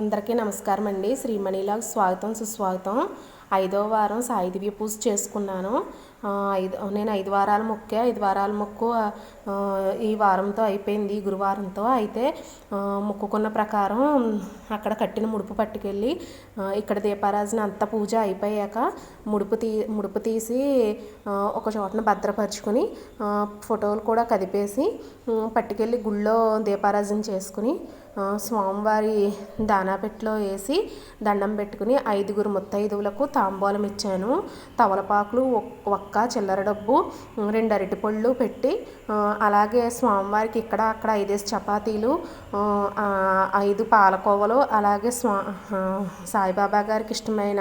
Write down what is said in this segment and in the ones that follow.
అందరికీ నమస్కారం అండి శ్రీమణిలాగ్ స్వాగతం సుస్వాగతం. ఐదో వారం సాయి దివ్య పూజ చేసుకున్నాను. ఐదు నేను ఐదు వారాల మొక్కే ఐదు వారాల మొక్కు ఈ వారంతో అయిపోయింది ఈ గురువారంతో. అయితే మొక్కుకున్న ప్రకారం అక్కడ కట్టిన ముడుపు పట్టుకెళ్ళి ఇక్కడ దీపారాజన అంత పూజ అయిపోయాక ముడుపు తీ ముడుపు తీసి ఒక చోటన భద్రపరుచుకొని ఫోటోలు కూడా కదిపేసి పట్టుకెళ్ళి గుళ్ళో దీపారాజన చేసుకుని స్వామివారి దానాపెట్టలో వేసి దండం పెట్టుకుని ఐదుగురు ముత్తైదువులకు తాంబూలం ఇచ్చాను. తవలపాకులు ఒక్- ఒక్క చిల్లర డబ్బు రెండు అరటిపళ్ళు పెట్టి అలాగే స్వామివారికి ఇక్కడ అక్కడ ఐదేసి చపాతీలు ఐదు పాలకోవలు అలాగే స్వా సాయిబాబా గారికి ఇష్టమైన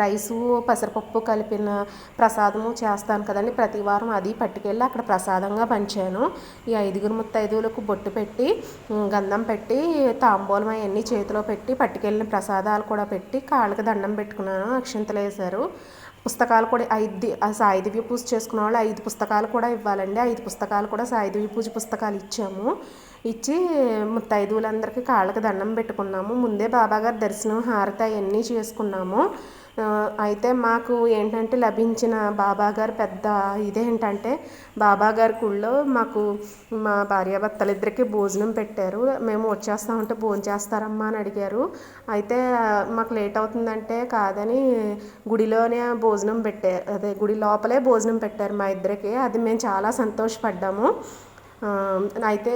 రైసు పెసరపప్పు కలిపిన ప్రసాదము చేస్తాను కదండి. ప్రతి వారం అది పట్టుకెళ్ళి అక్కడ ప్రసాదంగా పంచాను. ఈ ఐదుగురు ముత్తైదువులకు బొట్టు పెట్టి గంధం పెట్టి తాంబూలం అవన్నీ చేతిలో పెట్టి పట్టుకెళ్ళిన ప్రసాదాలు కూడా పెట్టి కాళ్ళకి దండం పెట్టుకున్నాను. అక్షింతలు వేశారు పుస్తకాలు కూడా ఐదు ఆ సాయి దివ్య పూజ చేసుకున్న వాళ్ళు ఐదు పుస్తకాలు కూడా ఇవ్వాలండి. ఐదు పుస్తకాలు కూడా సాయి దివ్య పూజ పుస్తకాలు ఇచ్చాము. ఇచ్చి ముత్తైదువులందరికీ కాళ్ళకి దండం పెట్టుకున్నాము. ముందే బాబాగారి దర్శనం హారతి అవన్నీ చేసుకున్నాము. అయితే మాకు ఏంటంటే లభించిన బాబాగారు పెద్ద ఇదేంటంటే బాబాగారి గుళ్ళో మాకు మా భార్యాభర్తలిద్దరికీ భోజనం పెట్టారు. మేము వచ్చేస్తామంటే భోజనం చేస్తారమ్మా అని అడిగారు. అయితే మాకు లేట్ అవుతుందంటే కాదని గుడిలోనే భోజనం పెట్టారు అదే గుడి లోపలే భోజనం పెట్టారు మా ఇద్దరికి. అది మేము చాలా సంతోషపడ్డాము. అయితే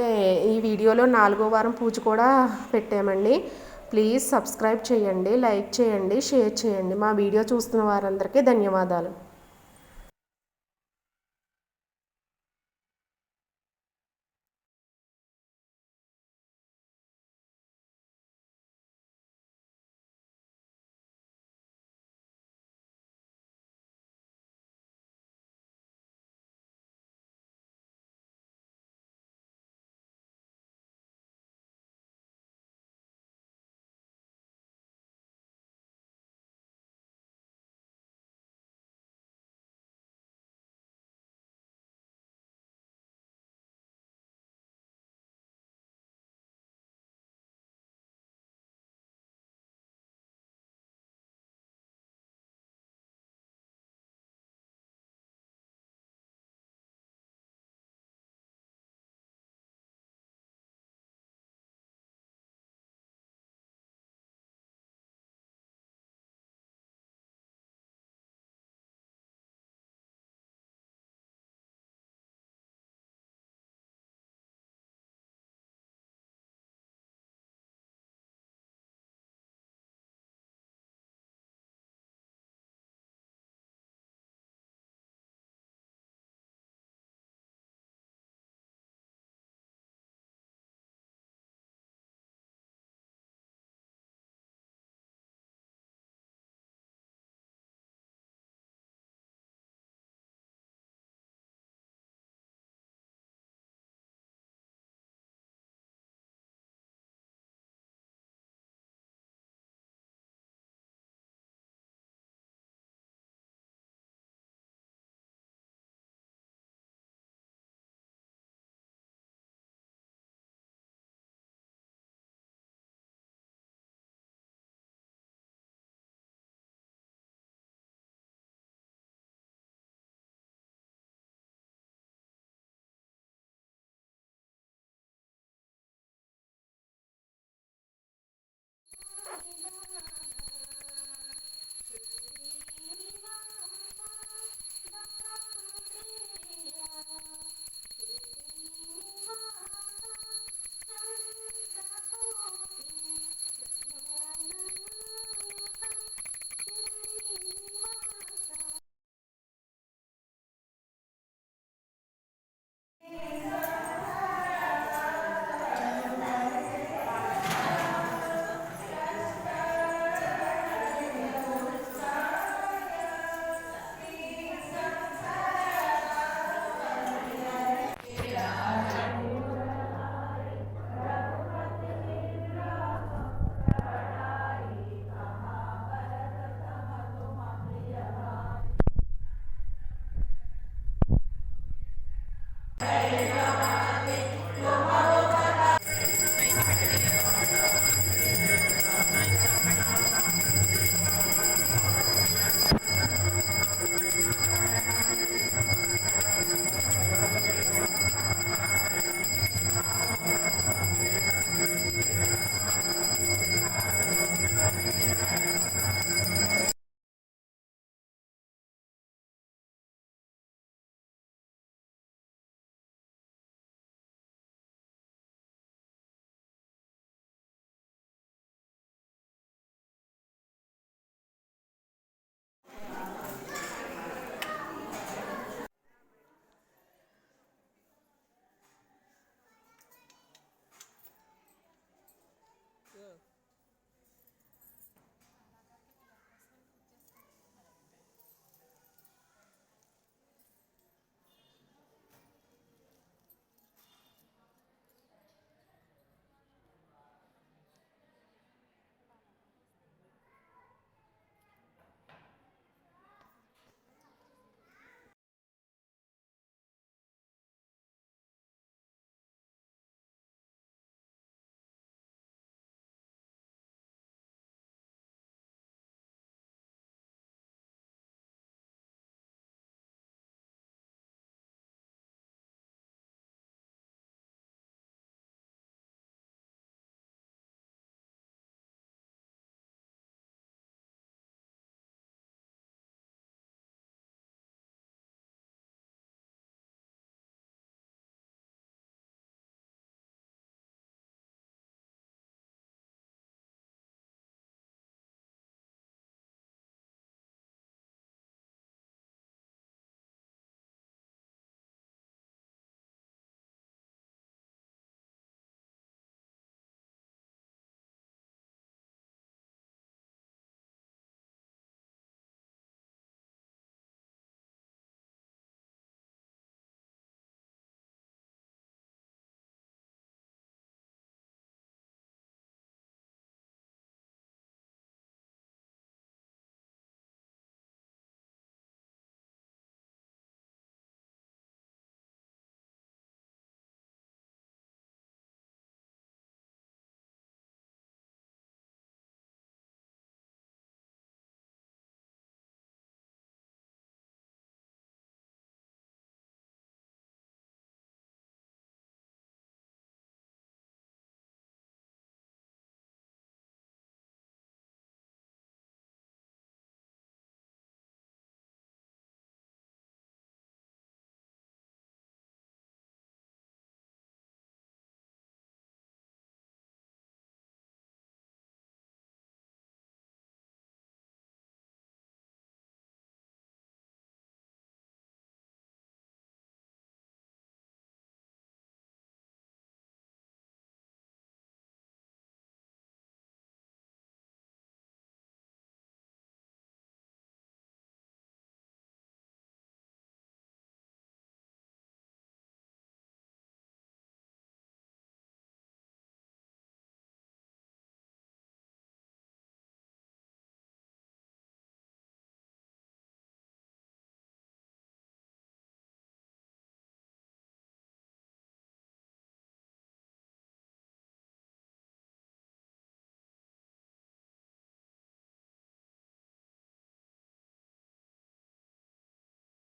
ఈ వీడియోలో నాలుగో వారం పూజ కూడా పెట్టామండి. ప్లీజ్ సబ్స్క్రైబ్ చేయండి లైక్ చేయండి షేర్ చేయండి. మా వీడియో చూస్తున్న వారందరికీ ధన్యవాదాలు.